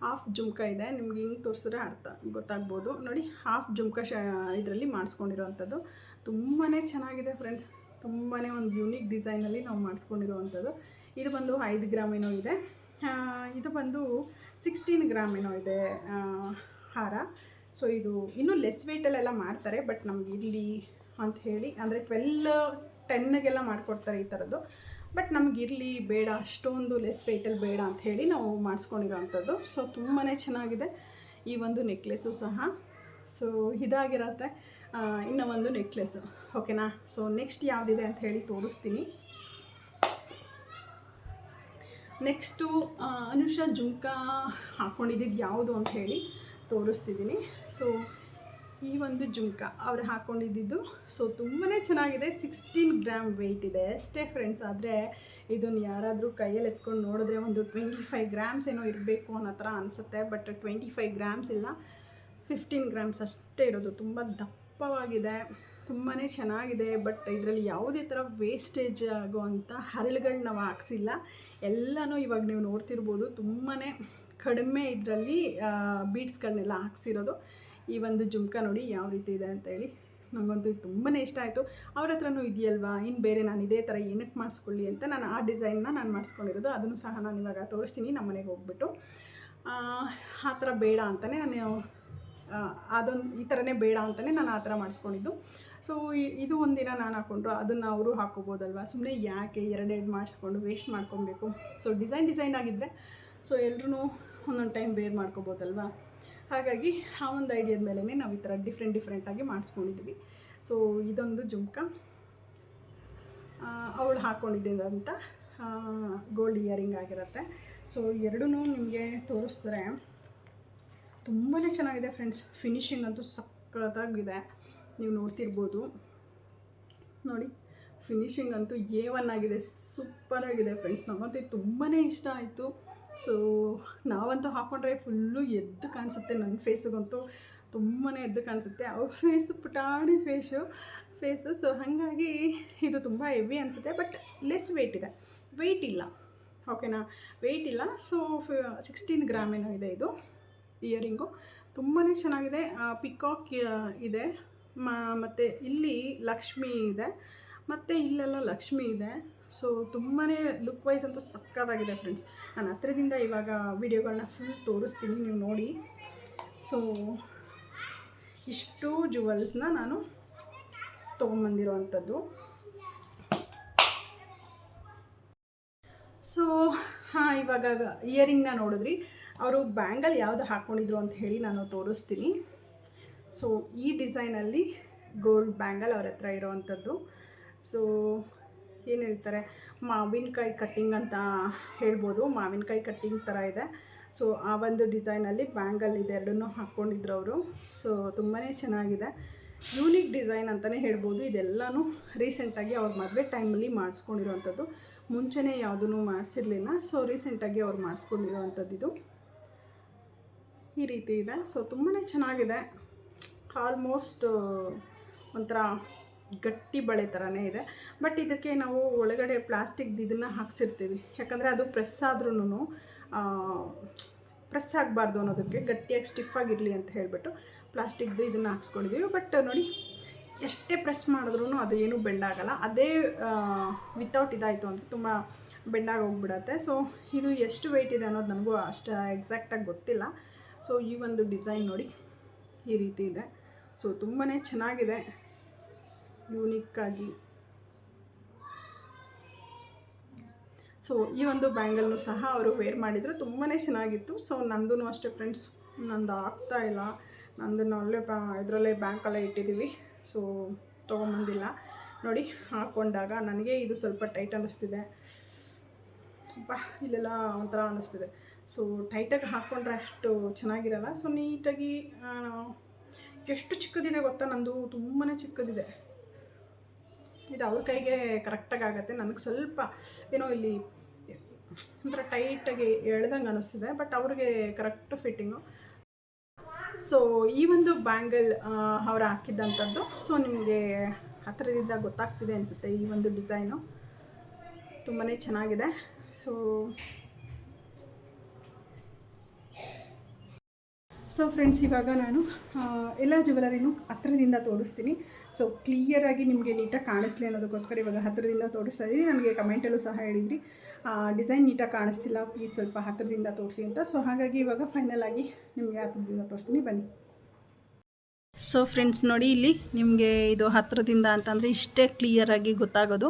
ಹಾಫ್ ಜುಮ್ಕ ಇದೆ. ನಿಮ್ಗೆ ಹಿಂಗೆ ತೋರಿಸಿದ್ರೆ ಅರ್ಥ, ಗೊತ್ತಾಗ್ಬೋದು. ನೋಡಿ ಹಾಫ್ ಜುಮ್ಕ ಶ, ಇದರಲ್ಲಿ ಮಾಡಿಸ್ಕೊಂಡಿರೋವಂಥದ್ದು ತುಂಬಾ ಚೆನ್ನಾಗಿದೆ ಫ್ರೆಂಡ್ಸ್ ತುಂಬಾ ಒಂದು ಯೂನಿಕ್ ಡಿಸೈನಲ್ಲಿ ನಾವು ಮಾಡಿಸ್ಕೊಂಡಿರೋವಂಥದ್ದು ಇದು ಬಂದು ಐದು ಗ್ರಾಮ್ ಏನೋ ಇದೆ. ಇದು ಬಂದು ಸಿಕ್ಸ್ಟೀನ್ ಗ್ರಾಮ್ ಏನೋ ಇದೆ ಹಾರ. ಸೊ ಇದು ಇನ್ನೂ ಲೆಸ್ ವೆಯ್ಟಲ್ಲೆಲ್ಲ ಮಾಡ್ತಾರೆ ಬಟ್ ನಮ್ಗೆ ಇರಲಿ ಅಂತ ಹೇಳಿ, ಅಂದರೆ ಟ್ವೆಲ್ ಟೆನ್ಗೆಲ್ಲ ಮಾಡಿಕೊಡ್ತಾರೆ ಈ ಥರದ್ದು ಬಟ್ ನಮ್ಗೆ ಇರಲಿ, ಬೇಡ, ಅಷ್ಟೊಂದು ಲೆಸ್ ರೇಟಲ್ಲಿ ಬೇಡ ಅಂತ ಹೇಳಿ ನಾವು ಮಾಡಿಸ್ಕೊಂಡಿರೋ ಅಂಥದ್ದು ಸೊ ತುಂಬಾ ಚೆನ್ನಾಗಿದೆ ಈ ಒಂದು ನೆಕ್ಲೆಸ್ಸು ಸಹ. ಸೊ ಇದಾಗಿರತ್ತೆ. ಇನ್ನೂ ಒಂದು ನೆಕ್ಲೆಸ್ಸು ಓಕೆನಾ ಸೊ ನೆಕ್ಸ್ಟ್ ಯಾವುದಿದೆ ಅಂತ ಹೇಳಿ ತೋರಿಸ್ತೀನಿ. ನೆಕ್ಸ್ಟು ಅನುಷಾ ಜುಮ್ಕಾ ಹಾಕ್ಕೊಂಡಿದ್ದು ಯಾವುದು ಅಂತ ಹೇಳಿ ತೋರಿಸ್ತಿದ್ದೀನಿ ಸೊ ಈ ಒಂದು ಜುಮ್ಕ ಅವ್ರು ಹಾಕ್ಕೊಂಡಿದ್ದು ಸೊ ತುಂಬಾ ಚೆನ್ನಾಗಿದೆ. ಸಿಕ್ಸ್ಟೀನ್ ಗ್ರಾಮ್ ವೆಯ್ಟ್ ಇದೆ. ಅಷ್ಟೇ ಫ್ರೆಂಡ್ಸ್ ಆದರೆ ಇದನ್ನು ಯಾರಾದರೂ ಕೈಯಲ್ಲಿ ಎತ್ಕೊಂಡು ನೋಡಿದ್ರೆ ಒಂದು ಟ್ವೆಂಟಿ ಫೈವ್ ಗ್ರಾಮ್ಸ್ ಏನೋ ಇರಬೇಕು ಅನ್ನೋ ಥರ ಅನಿಸುತ್ತೆ. ಬಟ್ ಟ್ವೆಂಟಿ ಫೈವ್ ಗ್ರಾಮ್ಸ್ ಇಲ್ಲ. ಫಿಫ್ಟೀನ್ ಗ್ರಾಮ್ಸ್ ಅಷ್ಟೇ ಇರೋದು. ತುಂಬ ದಪ್ಪವಾಗಿದೆ. ತುಂಬಾ ಚೆನ್ನಾಗಿದೆ. ಬಟ್ ಇದರಲ್ಲಿ ಯಾವುದೇ ಥರ ವೇಸ್ಟೇಜ್ ಆಗುವಂಥ ಹರಳುಗಳು ನಾವು ಹಾಕ್ಸಿಲ್ಲ. ಎಲ್ಲನೂ ಇವಾಗ ನೀವು ನೋಡ್ತಿರ್ಬೋದು. ತುಂಬಾ ಕಡಿಮೆ ಇದರಲ್ಲಿ ಬೀಡ್ಸ್ಗಳನ್ನೆಲ್ಲ ಹಾಕ್ಸಿರೋದು. ಈ ಒಂದು ಜುಮ್ಕ ನೋಡಿ ಯಾವ ರೀತಿ ಇದೆ ಅಂತೇಳಿ ನನಗಂತೂ ತುಂಬಾ ಇಷ್ಟ ಆಯಿತು. ಅವ್ರ ಹತ್ರನೂ ಇದೆಯಲ್ವಾ? ಇನ್ನು ಬೇರೆ ನಾನು ಇದೇ ಥರ ಏನಕ್ಕೆ ಮಾಡಿಸ್ಕೊಳ್ಳಿ ಅಂತ ನಾನು ಆ ಡಿಸೈನ್ನ ನಾನು ಮಾಡಿಸ್ಕೊಂಡಿರೋದು. ಅದನ್ನು ಸಹ ನಾನು ಇವಾಗ ತೋರಿಸ್ತೀನಿ ನಮ್ಮ ಮನೆಗೆ ಹೋಗ್ಬಿಟ್ಟು. ಆ, ಥರ ಬೇಡ ಅಂತಲೇ ನಾನು ಅದೊಂದು ಈ ಥರನೇ ಬೇಡ ಅಂತಲೇ ನಾನು ಆ ಥರ ಮಾಡಿಸ್ಕೊಂಡಿದ್ದು. ಸೊ ಇದು ಒಂದಿನ ನಾನು ಹಾಕ್ಕೊಂಡ್ರು ಅದನ್ನು ಅವರು ಹಾಕೋಬೋದಲ್ವ? ಸುಮ್ಮನೆ ಯಾಕೆ ಎರಡೆರಡು ಮಾಡಿಸ್ಕೊಂಡು ವೇಸ್ಟ್ ಮಾಡ್ಕೊಬೇಕು? ಸೊ ಡಿಸೈನ್ ಡಿಸೈನ್ ಆಗಿದ್ದರೆ ಸೊ ಎಲ್ಲರೂ ಒಂದೊಂದು ಟೈಮ್ ಬೇರ್ ಮಾಡ್ಕೋಬೋದಲ್ವಾ? ಹಾಗಾಗಿ ಆ ಒಂದು ಐಡಿಯಾದ ಮೇಲೇ ನಾವು ಈ ಥರ ಡಿಫ್ರೆಂಟ್ ಡಿಫ್ರೆಂಟಾಗಿ ಮಾಡಿಸ್ಕೊಂಡಿದ್ವಿ. ಸೊ ಇದೊಂದು ಜುಮ್ಕ. ಅವಳು ಹಾಕ್ಕೊಂಡಿದ್ದಂಥ ಗೋಲ್ಡ್ ಇಯರಿಂಗ್ ಆಗಿರುತ್ತೆ. ಸೊ ಎರಡೂ ನಿಮಗೆ ತೋರಿಸಿದ್ರೆ ತುಂಬಾ ಚೆನ್ನಾಗಿದೆ ಫ್ರೆಂಡ್ಸ್ ಫಿನಿಶಿಂಗ್ ಅಂತೂ ಸಕ್ಕತ್ತಾಗಿದೆ ನೀವು ನೋಡ್ತಿರ್ಬೋದು. ನೋಡಿ ಫಿನಿಶಿಂಗ್ ಅಂತೂ ಎ ಒನ್ ಆಗಿದೆ. ಸೂಪರಾಗಿದೆ ಫ್ರೆಂಡ್ಸ್ ನಮಗಂತೂ ತುಂಬಾ ಇಷ್ಟ ಆಯಿತು. ಸೊ ನಾವಂತೂ ಹಾಕ್ಕೊಂಡ್ರೆ ಫುಲ್ಲು ಎದ್ದು ಕಾಣಿಸುತ್ತೆ ನನ್ನ ಫೇಸಿಗಂತೂ ತುಂಬಾ ಎದ್ದು ಕಾಣಿಸುತ್ತೆ. ಅವ್ರ ಫೇಸು ಪುಟಾಣಿ ಫೇಶು ಫೇಸು ಸೊ ಹಾಗಾಗಿ ಇದು ತುಂಬ ಹೆವಿ ಅನಿಸುತ್ತೆ ಬಟ್ ಲೆಸ್ ವೆಯ್ಟ್ ಇದೆ. ವೆಯ್ಟ್ ಇಲ್ಲ. ಓಕೆನಾ ವೆಯ್ಟ್ ಇಲ್ಲ. ಸೊ ಸಿಕ್ಸ್ಟೀನ್ ಗ್ರಾಮ್ ಏನೋ ಇದೆ ಇದು ಇಯರಿಂಗು ತುಂಬಾ ಚೆನ್ನಾಗಿದೆ. ಪಿಕಾಕ್ ಇದೆ. ಮತ್ತು ಇಲ್ಲಿ ಲಕ್ಷ್ಮಿ ಇದೆ. ಮತ್ತು ಇಲ್ಲೆಲ್ಲ ಲಕ್ಷ್ಮಿ ಇದೆ. ಸೊ ತುಂಬಾ ಲುಕ್ ವೈಸ್ ಅಂತೂ ಸಕ್ಕತ್ತಾಗಿದೆ ಫ್ರೆಂಡ್ಸ್ ನಾನು ಹತ್ತಿರದಿಂದ ಇವಾಗ ವಿಡಿಯೋಗಳನ್ನ ಫುಲ್ ತೋರಿಸ್ತೀನಿ, ನೀವು ನೋಡಿ. ಸೊ ಇಷ್ಟು ಜುವೆಲ್ಸ್ನ ನಾನು ತೊಗೊಂಬಂದಿರೋವಂಥದ್ದು ಸೊ ಹಾಂ, ಇವಾಗ ಇಯರಿಂಗ್ನ ನೋಡಿದ್ರಿ. ಅವರು ಬ್ಯಾಂಗಲ್ ಯಾವುದು ಹಾಕ್ಕೊಂಡಿದ್ರು ಅಂತ ಹೇಳಿ ನಾನು ತೋರಿಸ್ತೀನಿ. ಸೊ ಈ ಡಿಸೈನಲ್ಲಿ ಗೋಲ್ಡ್ ಬ್ಯಾಂಗಲ್ ಅವ್ರ ಹತ್ರ ಇರೋವಂಥದ್ದು ಸೊ ಏನು ಹೇಳ್ತಾರೆ, ಮಾವಿನಕಾಯಿ ಕಟ್ಟಿಂಗ್ ಅಂತ ಹೇಳ್ಬೋದು. ಮಾವಿನಕಾಯಿ ಕಟ್ಟಿಂಗ್ ಥರ ಇದೆ. ಸೊ ಆ ಒಂದು ಡಿಸೈನಲ್ಲಿ ಬ್ಯಾಂಗಲ್ ಇದೆ, ಎರಡನ್ನೂ ಹಾಕ್ಕೊಂಡಿದ್ರು ಅವರು. ಸೊ ತುಂಬಾ ಚೆನ್ನಾಗಿದೆ. ಯೂನಿಕ್ ಡಿಸೈನ್ ಅಂತಲೇ ಹೇಳ್ಬೋದು. ಇದೆಲ್ಲನೂ ರೀಸೆಂಟಾಗಿ ಅವ್ರ ಮದುವೆ ಟೈಮಲ್ಲಿ ಮಾಡಿಸ್ಕೊಂಡಿರೋವಂಥದ್ದು ಮುಂಚೆನೇ ಯಾವುದೂ ಮಾಡಿಸಿರ್ಲಿಲ್ಲ. ಸೊ ರೀಸೆಂಟಾಗಿ ಅವ್ರು ಮಾಡಿಸ್ಕೊಂಡಿರೋವಂಥದ್ದು ಇದು. ಈ ರೀತಿ ಇದೆ. ಸೊ ತುಂಬಾ ಚೆನ್ನಾಗಿದೆ. ಆಲ್ಮೋಸ್ಟ್ ಒಂಥರ ಗಟ್ಟಿ ಬಳೆ ಥರನೇ ಇದೆ. ಬಟ್ ಇದಕ್ಕೆ ನಾವು ಒಳಗಡೆ ಪ್ಲಾಸ್ಟಿಕ್ದು ಇದನ್ನು ಹಾಕ್ಸಿರ್ತೀವಿ. ಯಾಕಂದರೆ ಅದು ಪ್ರೆಸ್ ಆದ್ರೂ ಪ್ರೆಸ್ ಆಗಬಾರ್ದು ಅನ್ನೋದಕ್ಕೆ ಗಟ್ಟಿಯಾಗಿ ಸ್ಟಿಫ್ ಆಗಿರಲಿ ಅಂತ ಹೇಳಿಬಿಟ್ಟು ಪ್ಲಾಸ್ಟಿಕ್ದು ಇದನ್ನು ಹಾಕ್ಸ್ಕೊಂಡಿದ್ದೀವಿ ಬಟ್ ನೋಡಿ, ಎಷ್ಟೇ ಪ್ರೆಸ್ ಮಾಡಿದ್ರೂ ಅದು ಏನೂ ಬೆಂಡಾಗಲ್ಲ ಅದೇ ವಿತೌಟ್ ಇದಾಯಿತು ಅಂದರೆ ತುಂಬ ಬೆಂಡಾಗಿ ಹೋಗ್ಬಿಡತ್ತೆ. ಸೊ ಇದು ಎಷ್ಟು ವೆಯ್ಟ್ ಇದೆ ಅನ್ನೋದು ನನಗೂ ಅಷ್ಟು ಎಕ್ಸಾಕ್ಟಾಗಿ ಗೊತ್ತಿಲ್ಲ. ಸೊ ಈ ಒಂದು ಡಿಸೈನ್ ನೋಡಿ ಈ ರೀತಿ ಇದೆ. ಸೊ ತುಂಬಾ ಚೆನ್ನಾಗಿದೆ. ಯೂನಿಕ್ಕಾಗಿ ಸೊ ಈ ಒಂದು ಬ್ಯಾಂಗಲ್ನು ಸಹ ಅವರು ವೇರ್ ಮಾಡಿದರು. ತುಂಬಾ ಚೆನ್ನಾಗಿತ್ತು. ಸೊ ನಂದೂ ಅಷ್ಟೇ ಫ್ರೆಂಡ್ಸ್ ನಂದು ಆಗ್ತಾ ಇಲ್ಲ. ನಂದನ್ನು ಒಳ್ಳೆ ಬ್ಯಾ ಇದರಲ್ಲೇ ಬ್ಯಾಂಕಲ್ಲೇ ಇಟ್ಟಿದ್ದೀವಿ ಸೊ ತೊಗೊಂಬಂದಿಲ್ಲ. ನೋಡಿ ಹಾಕ್ಕೊಂಡಾಗ ನನಗೆ ಇದು ಸ್ವಲ್ಪ ಟೈಟ್ ಅನ್ನಿಸ್ತಿದೆ. ಅಪ್ಪ ಇಲ್ಲೆಲ್ಲ ಒಂಥರ ಅನ್ನಿಸ್ತಿದೆ. ಸೊ ಟೈಟಾಗಿ ಹಾಕ್ಕೊಂಡ್ರೆ ಅಷ್ಟು ಚೆನ್ನಾಗಿರಲ್ಲ. ಸೊ ನೀಟಾಗಿ ಎಷ್ಟು ಚಿಕ್ಕದಿದೆ ಗೊತ್ತಾ ನಂದು? ತುಂಬಾ ಚಿಕ್ಕದಿದೆ. ಇದು ಅವ್ರ ಕೈಗೆ ಕರೆಕ್ಟಾಗಿ ಆಗುತ್ತೆ. ನನಗೆ ಸ್ವಲ್ಪ, ಏನೋ ಇಲ್ಲಿ ಒಂಥರ ಟೈಟಾಗಿ ಎಳ್ದಂಗೆ ಅನ್ನಿಸ್ತಿದೆ ಬಟ್ ಅವ್ರಿಗೆ ಕರೆಕ್ಟ್ ಫಿಟ್ಟಿಂಗು ಸೊ ಈ ಒಂದು ಬ್ಯಾಂಗಲ್ ಅವ್ರು ಹಾಕಿದ್ದಂಥದ್ದು ಸೊ ನಿಮಗೆ ಹತ್ತಿರದಿಂದ ಗೊತ್ತಾಗ್ತಿದೆ ಅನಿಸುತ್ತೆ ಈ ಒಂದು ಡಿಸೈನು ತುಂಬಾ ಚೆನ್ನಾಗಿದೆ. ಸೊ ಸೊ ಫ್ರೆಂಡ್ಸ್ ಇವಾಗ ನಾನು ಎಲ್ಲ ಜುವೆಲರಿನೂ ಹತ್ತಿರದಿಂದ ತೋರಿಸ್ತೀನಿ. ಸೊ ಕ್ಲಿಯರಾಗಿ ನಿಮಗೆ ನೀಟಾಗಿ ಕಾಣಿಸ್ಲಿ ಅನ್ನೋದಕ್ಕೋಸ್ಕರ ಇವಾಗ ಹತ್ತಿರದಿಂದ ತೋರಿಸ್ತಾ ಇದ್ದೀನಿ ನನಗೆ ಕಮೆಂಟಲ್ಲೂ ಸಹ ಹೇಳಿದ್ರಿ. ಡಿಸೈನ್ ನೀಟಾಗಿ ಕಾಣಿಸ್ತಿಲ್ಲ ಪ್ಲೀಸ್ ಸ್ವಲ್ಪ ಹತ್ತಿರದಿಂದ ತೋರಿಸಿ ಅಂತ. ಸೊ ಹಾಗಾಗಿ ಇವಾಗ ಫೈನಲ್ ಆಗಿ ನಿಮಗೆ ಹತ್ತಿರದಿಂದ ತೋರಿಸ್ತೀನಿ. ಬನ್ನಿ. ಸೊ ಫ್ರೆಂಡ್ಸ್ ನೋಡಿ ಇಲ್ಲಿ ನಿಮಗೆ ಇದು ಹತ್ತಿರದಿಂದ ಅಂತಂದರೆ ಇಷ್ಟೇ ಕ್ಲಿಯರಾಗಿ ಗೊತ್ತಾಗೋದು.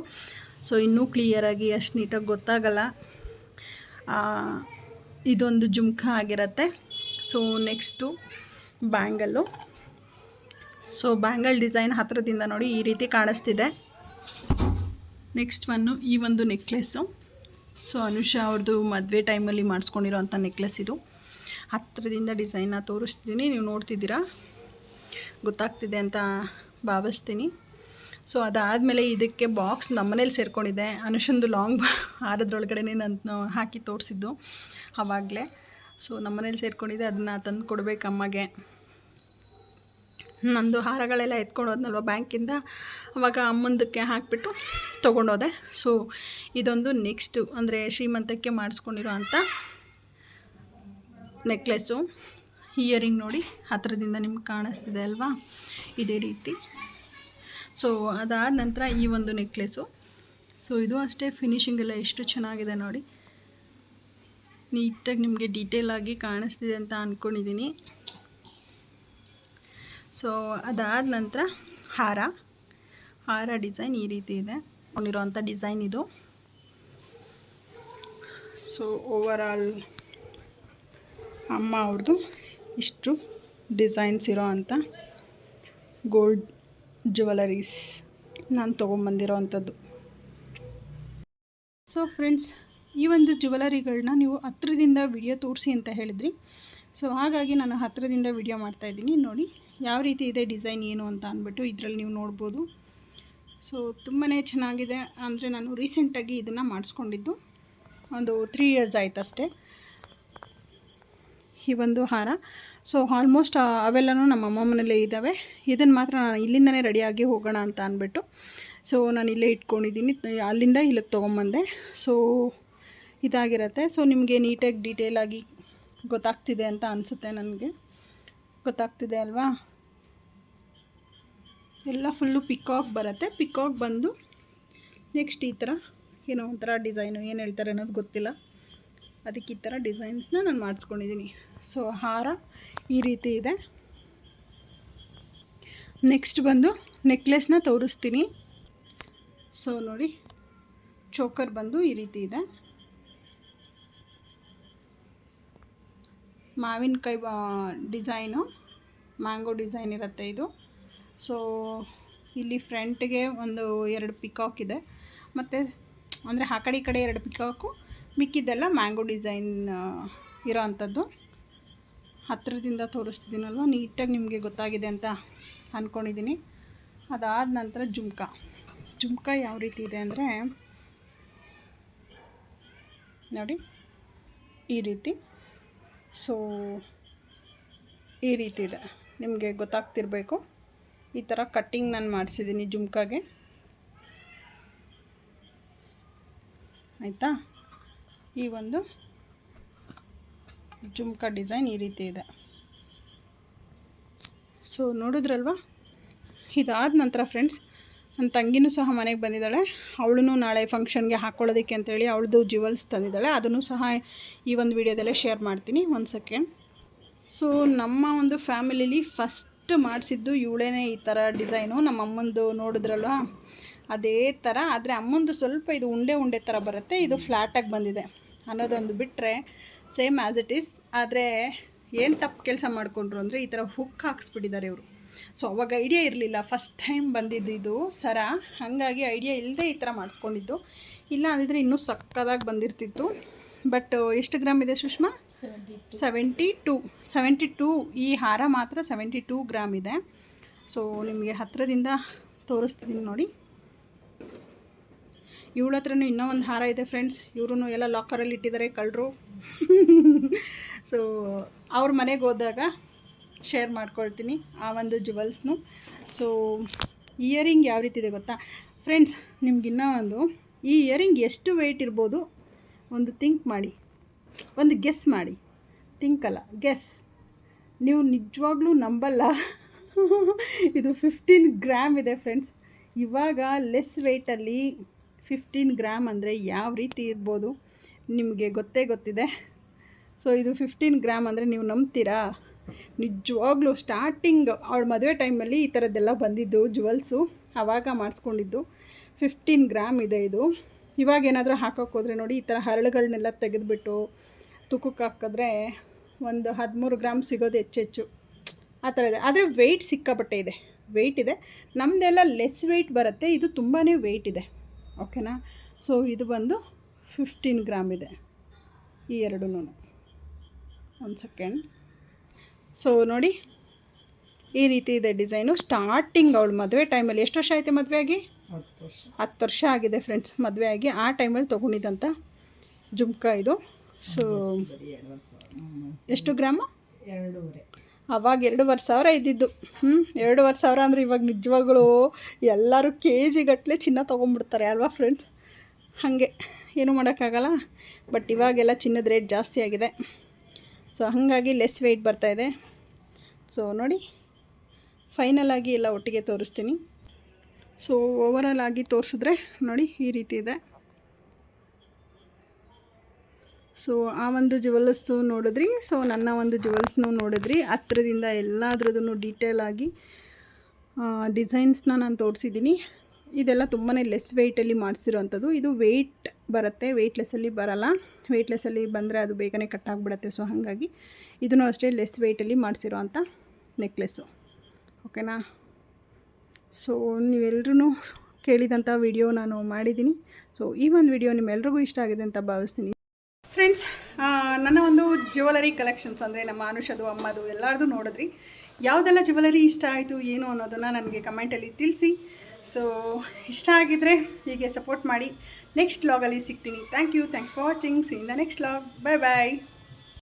ಸೊ ಇನ್ನೂ ಕ್ಲಿಯರಾಗಿ ಅಷ್ಟು ನೀಟಾಗಿ ಗೊತ್ತಾಗಲ್ಲ. ಇದೊಂದು ಜುಮ್ಕ ಆಗಿರುತ್ತೆ. So next bangle so bangle design ಹತ್ತಿರದಿಂದ ನೋಡಿ ಈ ರೀತಿ ಕಾಣಿಸ್ತಿದೆ. ನೆಕ್ಸ್ಟ್ ಒನ್ನು ಈ ಒಂದು ನೆಕ್ಲೆಸ್ಸು ಸೊ ಅನುಷಾ ಅವ್ರದ್ದು ಮದುವೆ ಟೈಮಲ್ಲಿ ಮಾಡಿಸ್ಕೊಂಡಿರೋಂಥ ನೆಕ್ಲೆಸ್ ಇದು. ಹತ್ತಿರದಿಂದ ಡಿಸೈನ್ನ ತೋರಿಸ್ತಿದ್ದೀನಿ ನೀವು ನೋಡ್ತಿದ್ದೀರಾ? ಗೊತ್ತಾಗ್ತಿದೆ ಅಂತ ಭಾವಿಸ್ತೀನಿ. ಸೊ ಅದಾದಮೇಲೆ ಇದಕ್ಕೆ ಬಾಕ್ಸ್ ನಮ್ಮನೇಲಿ ಸೇರ್ಕೊಂಡಿದೆ ಅನುಷಂದು ಲಾಂಗ್ ಹಾರದ್ರೊಳಗಡೆ ನಾನು, ಹಾಕಿ ತೋರಿಸಿದ್ದು ಆವಾಗಲೇ ಸೊ ನಮ್ಮನೇಲಿ ಸೇರ್ಕೊಂಡಿದೆ ಅದನ್ನು ತಂದು ಕೊಡಬೇಕು ಅಮ್ಮಗೆ. ನಂದು ಹಾರಗಳೆಲ್ಲ ಎತ್ಕೊಂಡು ಹೋದ್ನಲ್ವ ಬ್ಯಾಂಕಿಂದ? ಅವಾಗ ಅಮ್ಮಂದಕ್ಕೆ ಹಾಕಿಬಿಟ್ಟು ತೊಗೊಂಡೋದೆ. ಸೊ ಇದೊಂದು ನೆಕ್ಸ್ಟು, ಅಂದರೆ ಶ್ರೀಮಂತಕ್ಕೆ ಮಾಡಿಸ್ಕೊಂಡಿರೋ ಅಂಥ ನೆಕ್ಲೆಸ್ಸು. ಇಯರಿಂಗ್ ನೋಡಿ ಹತ್ತಿರದಿಂದ ನಿಮ್ಗೆ ಕಾಣಿಸ್ತಿದೆ ಅಲ್ವಾ? ಇದೇ ರೀತಿ. ಸೊ ಅದಾದ ನಂತರ ಈ ಒಂದು ನೆಕ್ಲೆಸ್ಸು. ಸೊ ಇದು ಅಷ್ಟೇ, ಫಿನಿಶಿಂಗ್ ಎಲ್ಲ ಎಷ್ಟು ಚೆನ್ನಾಗಿದೆ ನೋಡಿ. ನೀಟಾಗಿ ನಿಮಗೆ ಡೀಟೇಲ್ ಆಗಿ ಕಾಣಿಸ್ತಿದೆ ಅಂತ ಅಂದ್ಕೊಂಡಿದ್ದೀನಿ ಸೊ ಅದಾದ ನಂತರ ಹಾರ. ಹಾರ ಡಿಸೈನ್ ಈ ರೀತಿ ಇದೆ. ಕೊಂಡಿರೋವಂಥ ಡಿಸೈನ್ ಇದು. ಸೊ ಓವರ್ ಅಮ್ಮ ಅವ್ರದ್ದು ಇಷ್ಟು ಡಿಸೈನ್ಸ್ ಇರೋ ಅಂಥ ಗೋಲ್ಡ್ ಜ್ಯುವೆಲರೀಸ್ ನಾನು ತೊಗೊಂಬಂದಿರೋ ಅಂಥದ್ದು ಸೊ ಫ್ರೆಂಡ್ಸ್ ಈ ಒಂದು ಜ್ಯುವೆಲರಿಗಳನ್ನ ನೀವು ಹತ್ರದಿಂದ ವಿಡಿಯೋ ತೋರಿಸಿ ಅಂತ ಹೇಳಿದ್ರಿ. ಸೊ ಹಾಗಾಗಿ ನಾನು ಹತ್ತಿರದಿಂದ ವಿಡಿಯೋ ಮಾಡ್ತಾಯಿದ್ದೀನಿ ನೋಡಿ, ಯಾವ ರೀತಿ ಇದೆ ಡಿಸೈನ್ ಏನು ಅಂತ ಅಂದ್ಬಿಟ್ಟು ಇದರಲ್ಲಿ ನೀವು ನೋಡ್ಬೋದು. ಸೊ ತುಂಬಾ ಚೆನ್ನಾಗಿದೆ. ಅಂದರೆ ನಾನು ರೀಸೆಂಟಾಗಿ ಇದನ್ನು ಮಾಡಿಸ್ಕೊಂಡಿದ್ದು. ಒಂದು ತ್ರೀ ಇಯರ್ಸ್ ಆಯಿತು ಅಷ್ಟೇ ಈ ಒಂದು ಹಾರ. ಸೊ ಆಲ್ಮೋಸ್ಟ್ ಅವೆಲ್ಲನೂ ನಮ್ಮ ಅಮ್ಮ ಮನೇಲೇ ಇದ್ದಾವೆ. ಇದನ್ನು ಮಾತ್ರ ನಾನು ಇಲ್ಲಿಂದನೇ ರೆಡಿಯಾಗಿ ಹೋಗೋಣ ಅಂತ ಅಂದ್ಬಿಟ್ಟು. ಸೊ ನಾನು ಇಲ್ಲೇ ಇಟ್ಕೊಂಡಿದ್ದೀನಿ. ಅಲ್ಲಿಂದ ಇಲ್ಲಿಗೆ ತೊಗೊಂಬಂದೆ. ಸೊ ಇದಾಗಿರುತ್ತೆ. ಸೊ ನಿಮಗೆ ನೀಟಾಗಿ ಡೀಟೇಲಾಗಿ ಗೊತ್ತಾಗ್ತಿದೆ ಅಂತ ಅನಿಸುತ್ತೆ ನನಗೆ. ಗೊತ್ತಾಗ್ತಿದೆ ಅಲ್ವಾ? ಎಲ್ಲ ಫುಲ್ಲು ಪಿಕಾಕ್ ಬರುತ್ತೆ. ಪಿಕಾಕ್ ಬಂದು ನೆಕ್ಸ್ಟ್ ಈ ಥರ ಏನೋ ಒಂಥರ ಡಿಸೈನು ಏನು ಹೇಳ್ತಾರೆ ಅನ್ನೋದು ಗೊತ್ತಿಲ್ಲ. ಅದಕ್ಕೆ ಈ ಥರ ಡಿಸೈನ್ಸ್ನ ನಾನು ಮಾಡಿಸ್ಕೊಂಡಿದ್ದೀನಿ ಸೊ ಹಾರ ಈ ರೀತಿ ಇದೆ. ನೆಕ್ಸ್ಟ್ ಬಂದು ನೆಕ್ಲೆಸ್ನ ತೋರಿಸ್ತೀನಿ. ಸೊ ನೋಡಿ ಚೋಕರ್ ಬಂದು ಈ ರೀತಿ ಇದೆ. ಮಾವಿನಕಾಯಿ ಡಿಸೈನು. ಮ್ಯಾಂಗೋ ಡಿಸೈನ್ ಇರುತ್ತೆ ಇದು. ಸೊ ಇಲ್ಲಿ ಫ್ರಂಟ್ಗೆ ಒಂದು ಎರಡು ಪಿಕಾಕ್ ಇದೆ. ಮತ್ತು, ಅಂದರೆ ಆ ಕಡೆ ಈ ಕಡೆ ಎರಡು ಪಿಕಾಕು ಮಿಕ್ಕಿದ್ದೆಲ್ಲ ಮ್ಯಾಂಗೋ ಡಿಸೈನ್ ಇರೋ ಅಂಥದ್ದು. ಹತ್ತಿರದಿಂದ ತೋರಿಸ್ತಿದ್ದೀನಲ್ವ? ನೀಟಾಗಿ ನಿಮಗೆ ಗೊತ್ತಾಗಿದೆ ಅಂತ ಅಂದ್ಕೊಂಡಿದ್ದೀನಿ ಅದಾದ ನಂತರ ಜುಮ್ಕ. ಜುಮ್ಕ ಯಾವ ರೀತಿ ಇದೆ ಅಂದರೆ, ನೋಡಿ, ಈ ರೀತಿ. ಸೊ ಈ ರೀತಿ ಇದೆ. ನಿಮಗೆ ಗೊತ್ತಾಗ್ತಿರ್ಬೇಕು. ಈ ಥರ ಕಟ್ಟಿಂಗ್ ನಾನು ಮಾಡಿಸಿದ್ದೀನಿ ಜುಮ್ಕಾಗೆ. ಆಯಿತಾ? ಈ ಒಂದು ಜುಮ್ಕಾ ಡಿಸೈನ್ ಈ ರೀತಿ ಇದೆ. ಸೊ ನೋಡಿದ್ರಲ್ವಾ? ಇದಾದ ನಂತರ ಫ್ರೆಂಡ್ಸ್ ನನ್ನ ತಂಗಿನೂ ಸಹ ಮನೆಗೆ ಬಂದಿದ್ದಾಳೆ. ಅವಳು ನಾಳೆ ಫಂಕ್ಷನ್ಗೆ ಹಾಕ್ಕೊಳ್ಳೋದಕ್ಕೆ ಅಂತೇಳಿ ಅವಳದು ಜ್ಯುವೆಲ್ಸ್ ತಂದಿದ್ದಾಳೆ. ಅದನ್ನು ಸಹ ಈ ಒಂದು ವಿಡಿಯೋದಲ್ಲೇ ಶೇರ್ ಮಾಡ್ತೀನಿ ಒಂದು ಸೆಕೆಂಡ್ ಸೊ ನಮ್ಮ ಒಂದು ಫ್ಯಾಮಿಲಿಲಿ ಫಸ್ಟ್ ಮಾಡಿಸಿದ್ದು ಇವಳೇ ಈ ಥರ ಡಿಸೈನು ನಮ್ಮ ಅಮ್ಮಂದು ನೋಡಿದ್ರಲ್ವ? ಅದೇ ಥರ ಆದರೆ ಅಮ್ಮಂದು ಸ್ವಲ್ಪ ಇದು ಉಂಡೆ ಉಂಡೆ ಥರ ಬರುತ್ತೆ. ಇದು ಫ್ಲ್ಯಾಟಾಗಿ ಬಂದಿದೆ. ಅನ್ನೋದೊಂದು ಬಿಟ್ಟರೆ ಸೇಮ್ ಆ್ಯಸ್ ಇಟ್ ಈಸ್ ಆದರೆ ಏನು ತಪ್ಪು ಕೆಲಸ ಮಾಡಿಕೊಂಡ್ರು ಅಂದರೆ ಈ ಥರ ಹುಕ್ ಹಾಕ್ಸ್ಬಿಟ್ಟಿದ್ದಾರೆ ಇವರು. ಸೊ ಅವಾಗ ಐಡಿಯಾ ಇರಲಿಲ್ಲ. ಫಸ್ಟ್ ಟೈಮ್ ಬಂದಿದ್ದು ಇದು ಸರ. ಹಾಗಾಗಿ ಐಡಿಯಾ ಇಲ್ಲದೆ ಈ ಥರ ಮಾಡಿಸ್ಕೊಂಡಿದ್ದು. ಇಲ್ಲ ಅಂದಿದ್ರೆ ಇನ್ನೂ ಸಕ್ಕದಾಗಿ ಬಂದಿರ್ತಿತ್ತು. ಬಟ್ ಎಷ್ಟು ಗ್ರಾಮ್ ಇದೆ Sushma? Seventy two seventy two ಈ ಹಾರ ಮಾತ್ರ ಸೆವೆಂಟಿ ಟೂ ಗ್ರಾಮ್ ಇದೆ. ಸೊ ನಿಮಗೆ ಹತ್ತಿರದಿಂದ ತೋರಿಸ್ತಿದ್ದೀನಿ ನೋಡಿ. ಇವಳ ಹತ್ರನೂ ಇನ್ನೂ ಒಂದು ಹಾರ ಇದೆ ಫ್ರೆಂಡ್ಸ್ ಇವರು ಎಲ್ಲ ಲಾಕರಲ್ಲಿ ಇಟ್ಟಿದ್ದಾರೆ ಕಳ್ಳರು ಸೊ ಅವ್ರ ಮನೆಗೆ ಹೋದಾಗ ಶೇರ್ ಮಾಡ್ಕೊಳ್ತೀನಿ ಆ ಒಂದು ಜುವೆಲ್ಸ್ನು ಸೊ ಇಯರಿಂಗ್ ಯಾವ ರೀತಿ ಇದೆ ಗೊತ್ತಾ? ಫ್ರೆಂಡ್ಸ್ ನಿಮ್ಗಿನ್ನೂ ಒಂದು, ಈ ಇಯರಿಂಗ್ ಎಷ್ಟು ವೆಯ್ಟ್ ಇರ್ಬೋದು ಒಂದು ಥಿಂಕ್ ಮಾಡಿ. ಒಂದು ಗೆಸ್ ಮಾಡಿ. ಥಿಂಕ್ ಅಲ್ಲ ಗೆಸ್ ನೀವು ನಿಜವಾಗ್ಲೂ ನಂಬಲ್ಲ. ಇದು ಫಿಫ್ಟೀನ್ ಗ್ರಾಮ್ ಇದೆ ಫ್ರೆಂಡ್ಸ್ ಇವಾಗ ಲೆಸ್ ವೆಯ್ಟಲ್ಲಿ ಫಿಫ್ಟೀನ್ ಗ್ರಾಮ್ ಅಂದರೆ ಯಾವ ರೀತಿ ಇರ್ಬೋದು ನಿಮಗೆ ಗೊತ್ತೇ ಗೊತ್ತಿದೆ. ಸೊ ಇದು ಫಿಫ್ಟೀನ್ ಗ್ರಾಮ್ ಅಂದರೆ ನೀವು ನಂಬ್ತೀರಾ? ನಿಜವಾಗ್ಲೂ ಸ್ಟಾರ್ಟಿಂಗ್ ಅವಳ ಮದುವೆ ಟೈಮಲ್ಲಿ ಈ ಥರದ್ದೆಲ್ಲ ಬಂದಿದ್ದು ಜುವೆಲ್ಸು ಆವಾಗ ಮಾಡಿಸ್ಕೊಂಡಿದ್ದು. ಫಿಫ್ಟೀನ್ ಗ್ರಾಮ್ ಇದೆ ಇದು. ಇವಾಗ ಏನಾದರೂ ಹಾಕೋಕೆ ಹೋದರೆ ನೋಡಿ, ಈ ಥರ ಹರಳುಗಳನ್ನೆಲ್ಲ ತೆಗೆದುಬಿಟ್ಟು ತುಕ್ಕಕ್ಕೆ ಹಾಕಿದ್ರೆ ಒಂದು ಹದಿಮೂರು ಗ್ರಾಮ್ ಸಿಗೋದು ಹೆಚ್ಚೆಚ್ಚು. ಆ ಥರ ಇದೆ. ಆದರೆ ವೆಯ್ಟ್ ಸಿಕ್ಕಾಪಟ್ಟೆ ಇದೆ. ವೆಯ್ಟ್ ಇದೆ. ನಮ್ಮದೆಲ್ಲ ಲೆಸ್ ವೆಯ್ಟ್ ಬರುತ್ತೆ. ಇದು ತುಂಬಾ ವೆಯ್ಟ್ ಇದೆ. ಓಕೆನಾ ಸೊ ಇದು ಬಂದು ಫಿಫ್ಟೀನ್ ಗ್ರಾಮ್ ಇದೆ. ಈ ಎರಡೂ ಒಂದು ಸೆಕೆಂಡ್ ಸೊ ನೋಡಿ ಈ ರೀತಿ ಇದೆ ಡಿಸೈನು. ಸ್ಟಾರ್ಟಿಂಗ್ ಅವಳು ಮದುವೆ ಟೈಮಲ್ಲಿ ಎಷ್ಟು ವರ್ಷ ಆಯಿತು ಮದುವೆ ಆಗಿ? ಹತ್ತು ವರ್ಷ. ಆಗಿದೆ ಫ್ರೆಂಡ್ಸ್ ಮದುವೆ ಆಗಿ. ಆ ಟೈಮಲ್ಲಿ ತೊಗೊಂಡಿದ್ದಂಥ ಜುಮ್ಕಾ ಇದು. ಸೊ ಎಷ್ಟು ಗ್ರಾಮ? ಅವಾಗ ಎರಡೂವರೆ ಸಾವಿರ ಇದ್ದಿದ್ದು. ಹ್ಞೂ ಎರಡೂವರೆ ಸಾವಿರ ಅಂದರೆ ಇವಾಗ ನಿಜವಾಗ್ಲೂ ಎಲ್ಲರೂ ಕೆ ಜಿಗಟ್ಟಲೆ ಚಿನ್ನ ತೊಗೊಂಡ್ಬಿಡ್ತಾರೆ ಅಲ್ವಾ ಫ್ರೆಂಡ್ಸ್ ಹಾಗೆ. ಏನೂ ಮಾಡೋಕ್ಕಾಗಲ್ಲ. ಬಟ್ ಇವಾಗೆಲ್ಲ ಚಿನ್ನದ ರೇಟ್ ಜಾಸ್ತಿ ಆಗಿದೆ. ಸೊ ಹಾಗಾಗಿ ಲೆಸ್ ವೆಯ್ಟ್ ಬರ್ತಾಯಿದೆ ಸೊ ನೋಡಿ ಫೈನಲ್ ಆಗಿ ಎಲ್ಲ ಒಟ್ಟಿಗೆ ತೋರಿಸ್ತೀನಿ. ಸೊ ಓವರಾಲ್ ಆಗಿ ತೋರಿಸಿದ್ರೆ ನೋಡಿ, ಈ ರೀತಿ ಇದೆ. ಸೊ ಆ ಒಂದು ಜುವೆಲ್ಸು ನೋಡಿದ್ರಿ. ಸೊ ನನ್ನ ಒಂದು ಜುವೆಲ್ಸ್ನು ನೋಡಿದ್ರಿ. ಹತ್ರದಿಂದ ಎಲ್ಲದ್ರದ್ದು ಡೀಟೇಲ್ ಆಗಿ ಡಿಸೈನ್ಸ್ನ ನಾನು ತೋರಿಸಿದ್ದೀನಿ. ಇದೆಲ್ಲ ತುಂಬಾ ಲೆಸ್ ವೆಯ್ಟಲ್ಲಿ ಮಾಡಿಸಿರೋವಂಥದ್ದು ಇದು ವೆಯ್ಟ್ ಬರುತ್ತೆ ವೆಯ್ಟ್ಲೆಸ್ಸಲ್ಲಿ ಬರಲ್ಲ. ವೆಯ್ಟ್ಲೆಸ್ಸಲ್ಲಿ ಬಂದರೆ ಅದು ಬೇಗನೆ ಕಟ್ ಆಗಿಬಿಡುತ್ತೆ. ಸೊ ಹಾಗಾಗಿ ಇದನ್ನು ಅಷ್ಟೇ ಲೆಸ್ ವೆಯ್ಟಲ್ಲಿ ಮಾಡಿಸಿರೋ ಅಂಥ ನೆಕ್ಲೆಸ್ಸು ಓಕೆನಾ ಸೊ ನೀವೆಲ್ಲರೂ ಕೇಳಿದಂಥ ವಿಡಿಯೋ ನಾನು ಮಾಡಿದ್ದೀನಿ. ಸೊ ಈ ಒಂದು ವಿಡಿಯೋ ನಿಮ್ಮೆಲ್ರಿಗೂ ಇಷ್ಟ ಆಗಿದೆ ಅಂತ ಭಾವಿಸ್ತೀನಿ. ಫ್ರೆಂಡ್ಸ್ ನನ್ನ ಒಂದು ಜ್ಯುವೆಲರಿ ಕಲೆಕ್ಷನ್ಸ್ ಅಂದರೆ ನಮ್ಮ ಅನುಷದು, ಅಮ್ಮದು ಎಲ್ಲರದು ನೋಡಿದ್ರಿ. ಯಾವುದೆಲ್ಲ ಜ್ಯುವೆಲರಿ ಇಷ್ಟ ಆಯಿತು, ಏನು ಅನ್ನೋದನ್ನು ನನಗೆ ಕಮೆಂಟಲ್ಲಿ ತಿಳಿಸಿ. ಸೊ ಇಷ್ಟ ಆಗಿದ್ರೆ ಹೀಗೆ ಸಪೋರ್ಟ್ ಮಾಡಿ. ನೆಕ್ಸ್ಟ್ ಲಾಗಲ್ಲಿ ಸಿಗ್ತೀನಿ. Thank you thanks for watching see in the next vlog bye bye